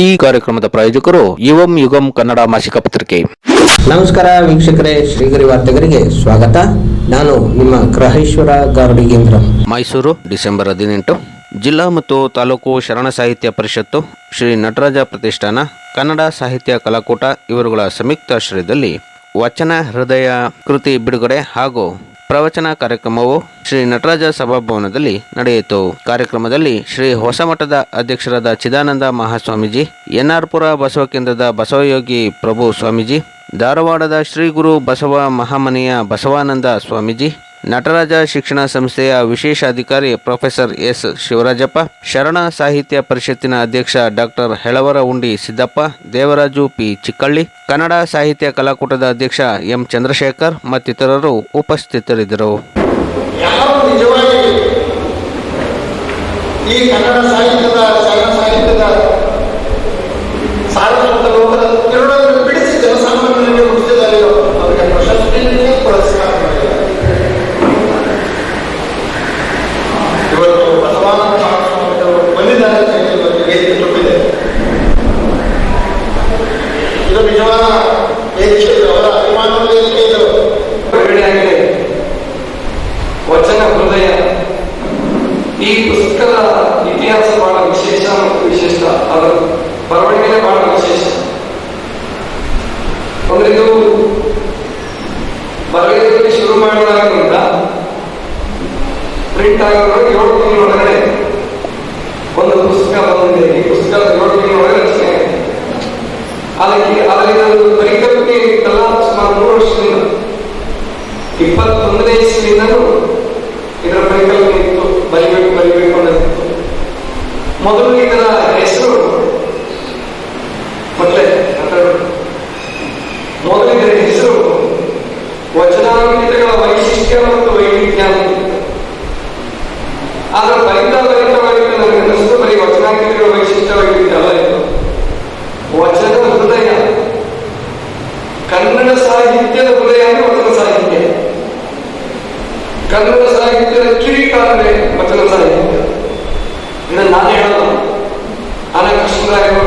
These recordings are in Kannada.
ಈ ಕಾರ್ಯಕ್ರಮದ ಪ್ರಾಯೋಜಕರು ಯುವಂ ಯುಗಂ ಕನ್ನಡ ಮಾಸಿಕ ಪತ್ರಿಕೆ. ನಮಸ್ಕಾರ ವೀಕ್ಷಕರೇ ಶ್ರೀಗರಿ ವಾರ್ತೆಗರಿಗೆ ಸ್ವಾಗತ. ನಾನು ನಿಮ್ಮ ಗ್ರಹೇಶ್ವರ ಗಾರ್ಡಿಗೇಂದ್ರ ಮೈಸೂರು ಡಿಸೆಂಬರ್ ಹದಿನೆಂಟು. ಜಿಲ್ಲಾ ಮತ್ತು ತಾಲೂಕು ಶರಣ ಸಾಹಿತ್ಯ ಪರಿಷತ್ತು ಶ್ರೀ ನಟರಾಜ ಪ್ರತಿಷ್ಠಾನ ಕನ್ನಡ ಸಾಹಿತ್ಯ ಕಲಾಕೂಟ ಇವರುಗಳ ಸಂಯುಕ್ತಾಶ್ರಯದಲ್ಲಿ ವಚನ ಹೃದಯ ಕೃತಿ ಬಿಡುಗಡೆ ಹಾಗೂ ಪ್ರವಚನ ಕಾರ್ಯಕ್ರಮವು ಶ್ರೀ ನಟರಾಜ ಸಭಾಭವನದಲ್ಲಿ ನಡೆಯಿತು. ಕಾರ್ಯಕ್ರಮದಲ್ಲಿ ಶ್ರೀ ಹೊಸಮಠದ ಅಧ್ಯಕ್ಷರಾದ ಚಿದಾನಂದ ಮಹಾಸ್ವಾಮೀಜಿ, ಎನ್ಆರ್ಪುರ ಬಸವ ಕೇಂದ್ರದ ಬಸವಯೋಗಿ ಪ್ರಭು ಸ್ವಾಮೀಜಿ, ಧಾರವಾಡದ ಶ್ರೀ ಗುರು ಬಸವ ಮಹಾಮನೆಯ ಬಸವಾನಂದ ಸ್ವಾಮೀಜಿ, ನಟರಾಜ ಶಿಕ್ಷಣ ಸಂಸ್ಥೆಯ ವಿಶೇಷ ಅಧಿಕಾರಿ ಪ್ರೊಫೆಸರ್ ಎಸ್ ಶಿವರಾಜಪ್ಪ, ಶರಣ ಸಾಹಿತ್ಯ ಪರಿಷತ್ತಿನ ಅಧ್ಯಕ್ಷ ಡಾಕ್ಟರ್ ಹೆಳವರ ಉಂಡಿ ಸಿದ್ದಪ್ಪ, ದೇವರಾಜು ಪಿ ಚಿಕ್ಕಳ್ಳಿ, ಕನ್ನಡ ಸಾಹಿತ್ಯ ಕಲಾಕೂಟದ ಅಧ್ಯಕ್ಷ ಎಂ ಚಂದ್ರಶೇಖರ್ ಮತ್ತಿತರರು ಉಪಸ್ಥಿತರಿದ್ದರು. ಯಾರು ನಿಜವಾಗಿ ಈ ಕನ್ನಡ ಸಾಹಿತ್ಯದ ಸಾಹಿತ್ಯದ ಸಾರಸ್ವತ ಲೋಕದ ವಿಶಿಷ್ಟ ಅದರ ಬರವಣಿಗೆ ಬಹಳ ವಿಶೇಷ. ಅಂದ್ರೆ ಇದು ಬರವಣಿಗೆ ಶುರು ಮಾಡಿದಾಗಿನಿಂದ ಪ್ರಿಂಟ್ ಆಗಿರೋ ಏಳು ತಿಂಗಳೊಳಗಡೆ ಒಂದು ಪುಸ್ತಕ ಬಂದಿದೆ. ಈ ಪುಸ್ತಕ ಏಳು ತಿಂಗಳೊಳಗೆ ರಚನೆ ಅದಕ್ಕೆ ಅದರಿಂದ ಒಂದು ಪರಿಕಲ್ಪನೆ ಇತ್ತಲ್ಲ ಸುಮಾರು ಮೂರು ವರ್ಷದಿಂದ. ಇಪ್ಪತ್ತೊಂದನೇ ಇಸ್ವಿಯಿಂದಲೂ ಇದರ ಪರಿಕಲ್ಪನೆ ಇತ್ತು. ಬರಿಬೇಕು ಬರಿಬೇಕು ಅನ್ನೋದಿತ್ತು. ಮೊದಲು ಇದರ ಹೆಸರು ಮೊದಲೇ ಮಾತಾಡು. ಮೊದಲು ಇದರ ಹೆಸರು ವಚನಾಂಕಿತಗಳ ವೈಶಿಷ್ಟ್ಯ ಮತ್ತು ವೈವಿಧ್ಯ ಅಂತ ಇತ್ತು. ಆದ್ರೆ ಬರಿತಾ ಬರಿತಾ ಬರಿತಾ ನನಗೆ ಅನ್ನಿಸ್ತು ಬರೀ ವಚನಾಂಕಿತಗಳ ವೈಶಿಷ್ಟ್ಯ ವೈವಿಧ್ಯ ಅಲ್ಲ ಇದು ವಚನ ಹೃದಯ ಕನ್ನಡ ಸಾಹಿತ್ಯದ ಹೃದಯ ಅಂದ್ರೆ ವಚನ ಸಾಹಿತ್ಯ ಕನ್ನಡ ಸಾಹಿತ್ಯದ ಕಿರೀಟ ಅಂದ್ರೆ ವಚನ ಸಾಹಿತ್ಯ ಇದನ್ನ ನಾನು ಹೇಳೋದು ಆನ ಕೃಷ್ಣರಾಯರು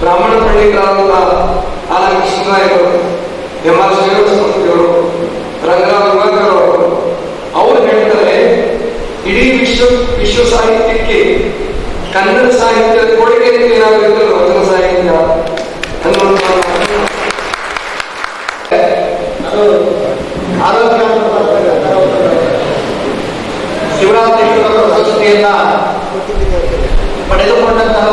ಬ್ರಾಹ್ಮಣ ಪಂಡಿತರಾದ ಆನ ಕೃಷ್ಣರಾಯರು ಎಂ ಆರ್ ಶ್ರೀನಿವಾಸಮೂರ್ತಿಯವರು ರಂಗರಾವ್ ವಿಶ್ವ ವಿಶ್ವ ಸಾಹಿತ್ಯಕ್ಕೆ ಕನ್ನಡ ಸಾಹಿತ್ಯದ ಕೊಡುಗೆ ಅಂತ ಏನಾದ್ರು ಇದ್ರೆ ವಚನ ಸಾಹಿತ್ಯ ಅನ್ನುವಂಥ ಮಾತನ್ನ ಅದು ಆರೋಗ್ಯ ಶಿವರಾತ್ರೀಶ್ವರ ಪ್ರಶಸ್ತಿಯನ್ನ ಪಡೆದುಕೊಂಡಂತಹ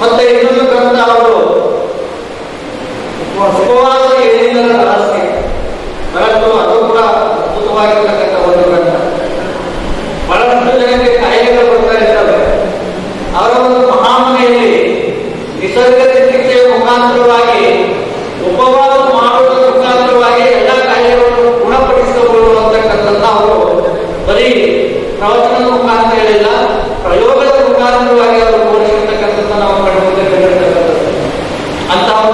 ಮತ್ತೆ ಇನ್ನೊಂದು ಗ್ರಂಥ ಅವರು ಉಪವಾಸ. ಏನಿಲ್ಲದ ರಹಸ್ಯ ಬಹಳಷ್ಟು ಅದು ಕೂಡ ಅದ್ಭುತವಾಗಿರ್ತಕ್ಕಂಥ ಒಂದು ಗ್ರಂಥ. ಬಹಳಷ್ಟು ಜನಕ್ಕೆ ಕಾಯಿಲೆಗಳು ಬರ್ತಾ ಇರ್ತವೆ. ಅವರ ಒಂದು ಮಹಾಮನೆಯಲ್ಲಿ ನಿಸರ್ಗ ಚಿಕಿತ್ಸೆಯ ಮುಖಾಂತರವಾಗಿ ಉಪವಾಸ ಮಾಡುವುದರ ಮುಖಾಂತರವಾಗಿ ಎಲ್ಲ ಕಾಯಿಲೆಗಳನ್ನು ಅಂತಕ್ಕಂಥದ್ದನ್ನ ಅವರು ಬರೀ ಪ್ರವಚನದ ಮುಖಾಂತರ ಹೇಳಿಲ್ಲ ಪ್ರಯೋಗದ ಮುಖಾಂತರವಾಗಿ